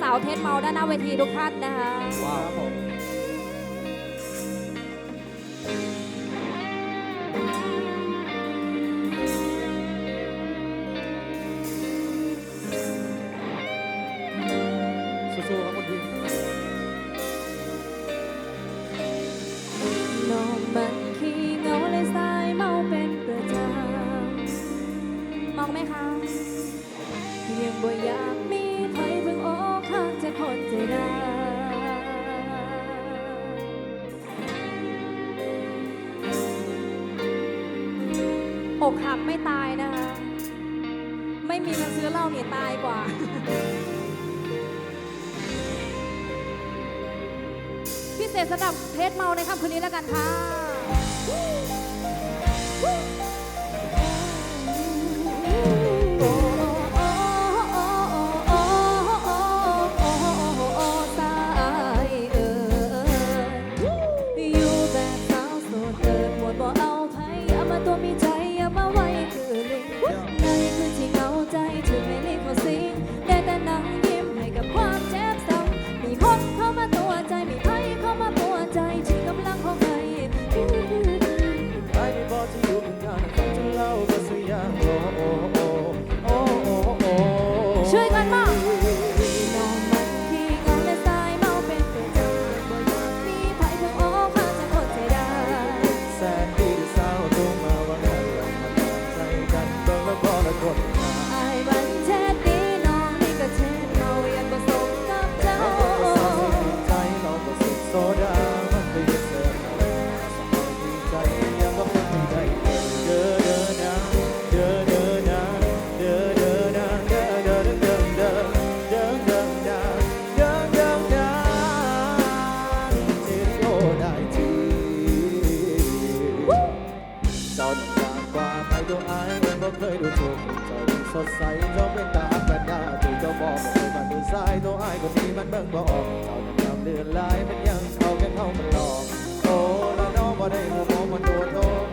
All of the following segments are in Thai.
สาวๆเทสเมาด้านหน้าเวทีทุกท่านนะคะว้าวผมสู้ๆครับคุณพี่ อกหักไม่ตายนะคะ ไม่มีเงินซื้อเหล้าเนี่ยตายกว่า พิเศษสำหรับเพจเมาในค่ำคืนนี้แล้วกันค่ะ ดูสใสเจ้าเป็นตาปัญญาถูกเจ้าบอกว่าเคยมันดูสายตัวอายคนนี้มันเบิ่งบ่ออกเจ้าน้ำเลือนลายมันยังเข้าแค่เข้ามันหลอกโอ้ละน้องบ่ได้หัวมองมันโดดโทษ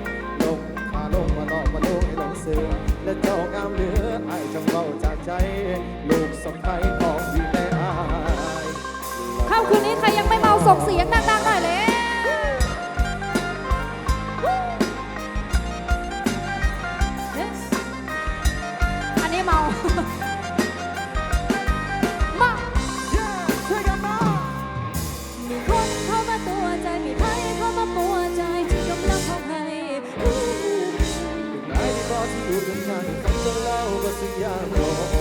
ลงขาลงมาหลอกมาลงให้หลงเสือและเจ้างามเหลืออายจงเว้าจากใจ ลูกสะใภ้ของพี่แม่อายค่ำคืนนี้ใครยังไม่เมาส่งเสียงดัง มามาช่วยกันมามีคนเข้ามาตัวใจ มีใครเข้ามาปัวใจที่กำลังของให้นายที่บอกที่อยู่ตรงนั้นคำจะเล่าก็สิ่งอย่างโอ้โอ้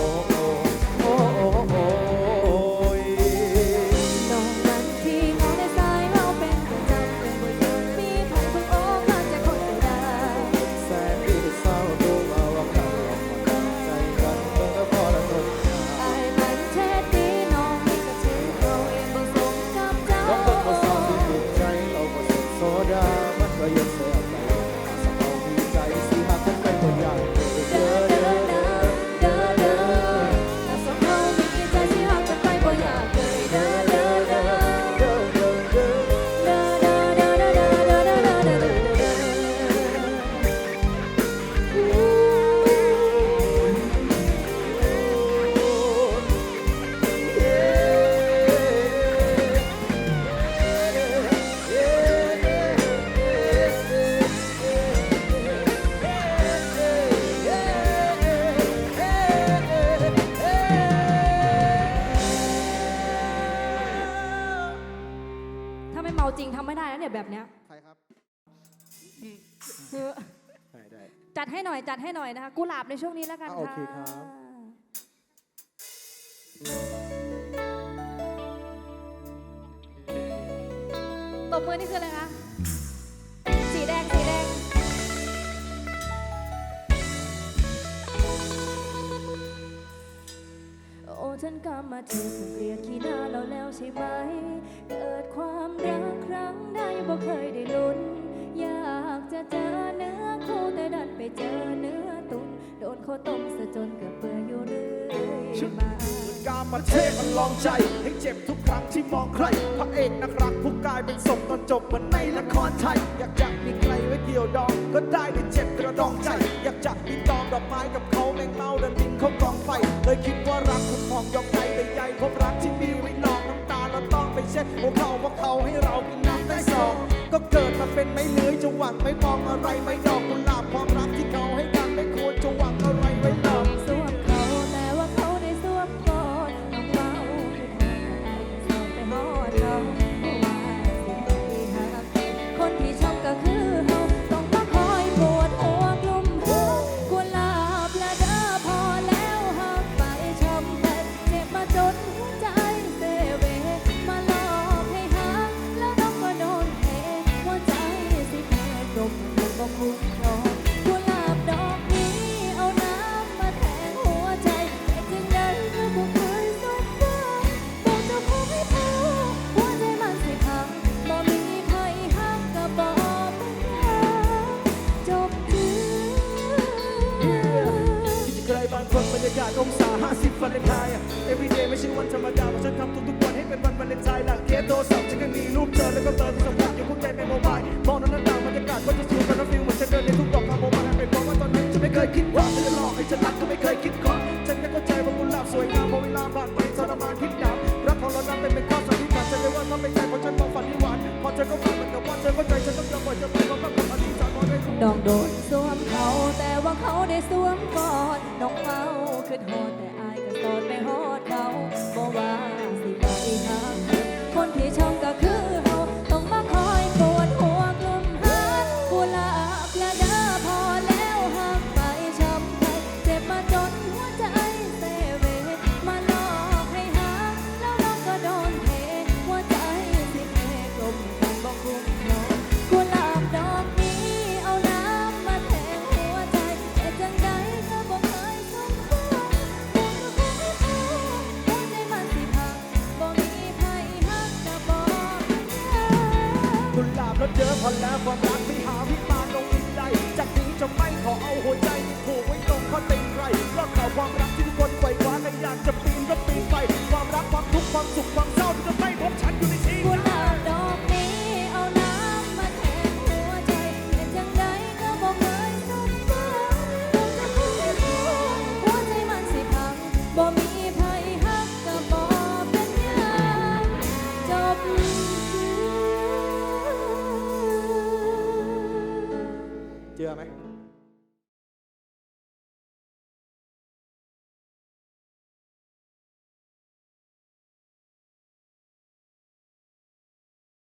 แบบเนี้ยใครครับคือได้ได้จัดให้หน่อยจัดให้หน่อยนะคะกุหลาบในช่วงนี้แล้วกันอะ โอค่ะเคครับตบมือนี่คืออะไรคะสีแดงสีแดงโอ้ฉันกลับมาเธอเกลียดขี้หน้าเราแล้วใช่ไหมเกิดความ รักครั้งใดบ่เคยได้ลุ้น อยากจะเจอเนื้อคู่แต่ดันไปเจอเนื้อตุนโดนเขาต้มซะจนเกือบเปื่อยอยู่เรื่อยมากามาเทมันลองใจ ให้เจ็บทุกครั้งที่มองใครพระเอกนักรักผู้กลายเป็นศพตอนจบเหมือนในละครไทย อยากจะมีใครไว้เกี่ยวดองก็ได้แต่เจ็บ องอะไรไม่ด บ่คุ้มครองกุหลาบดอกนี้เอาน้ำมาแทงหัวใจแต่จึงนั้นก็บ่เคยสมหวังบอกเจ้าของให้เพอหัวใจมันสิพังบ่มีไผฮักก็บ่เป็นหยังจบจือที่จะเคยบางคนบรรยากาศองศา 50วาเลนไทน์อะ everyday ไม่ใช่วันธรรมดาเพราะฉันทำทุกๆวันให้เป็นวันวาเลนไทน์หลังเกมโทรศัพท์ฉันก็มีรูปเธอแล้วก็เบอร์ที่สำคัญอยู่คู่ใจในโมบายมองนั้นต่างบรรยากาศก็จะสูงกันแล้วฟิ คิดว่าเธอจะหลอกให้ฉันรักก็ไม่เคยคิดขอนฉันแค่เข้าใจว่ากุหลาบสวยงามพอเวลาผ่านไปทรมานพิษดาบรักของเรานั้นเป็นเป็นข้อสันนิษฐานฉันเลยว่าถ้าไม่ใช่เพราะฉันมองฝันที่หวานพอเธอก็ฝันเหมือนกับว่าเธอเข้าใจฉันต้องยอมปล่อยเธอไปเพราะกับอธิษฐานขอได้ทุกน้องโดนสวมเขาแต่ว่าเขาได้สวมกอดน้องเมาคือโทษแต่อายก็สอนไม่ฮอดเขาบ่ว่า กุหลาเจอพอแล้วความรักไม่หาวิมาลงอีกใดจากนี้จะไม่ขอเอาหัวใจที่ผูกไว้ตรงข้อเต็งใครยอดเขาความรักที่ทุกคนไขว่คว้ากันอยากจะปีนก็ปีนไป ความรักความทุกข์ความสุขความ เจอไหม